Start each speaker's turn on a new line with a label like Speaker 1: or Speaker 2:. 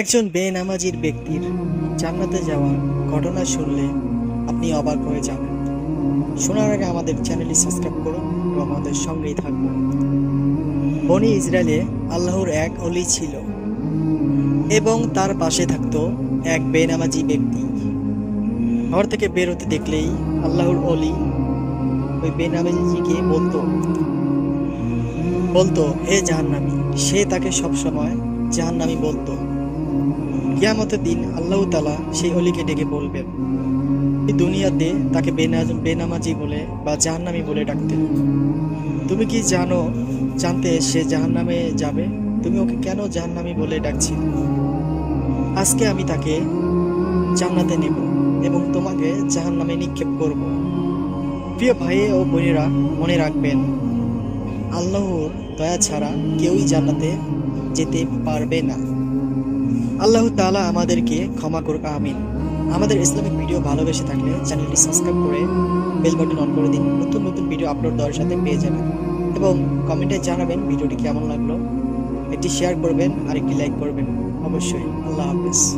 Speaker 1: একজন বেনামাজির ব্যক্তির জান্নাতে যাওয়ার ঘটনা শুনলে আপনি অবাক হয়ে যাবেন। শোনার আগে আমাদের চ্যানেলটি সাবস্ক্রাইব করুন এবং আমাদের সঙ্গেই থাকবেন বনি ইসরায়েলে আল্লাহর এক অলি ছিল এবং তার পাশে থাকতো এক বেনামাজি ব্যক্তি। ঘর থেকে বের হতে দেখলেই আল্লাহর অলি ওই বেনামাজিকে বলতো বলতো, হে জাহান্নামী, সে তাকে সবসময় জাহান্নামী বলতো। কিয়ামতের দিন আল্লাহ তালা সেই অলিকে ডেকে বলবেন, এই দুনিয়াতে তাকে বেনামাজি বলে বা জাহান্নামি বলে ডাকতেন তুমি কি জানো, জানতে সে জাহান্নামে যাবে? তুমি ওকে কেন জাহান্নামী বলে ডাকছিলে? আজকে আমি তাকে জান্নাতে নেব এবং তোমাকে জাহান্নামে নিক্ষেপ করব। প্রিয় ভাই ও বোনেরা, মনে রাখবেন, আল্লাহর দয়া ছাড়া কেউই জান্নাতে যেতে পারবে না। আল্লাহ তালা আমাদেরকে ক্ষমা করুক, আমিন। আমাদের ইসলামিক ভিডিও ভালোবেসে থাকলে চ্যানেলটি সাবস্ক্রাইব করে বেল বাটন অন করে দিন। নতুন নতুন ভিডিও আপলোড দেওয়ার সাথে পেয়ে যাবেন। এবং কমেন্টে জানাবেন ভিডিওটি কেমন লাগল। একটি শেয়ার করবেন আর একটি লাইক করবেন। অবশ্যই, আল্লাহ হাফেজ।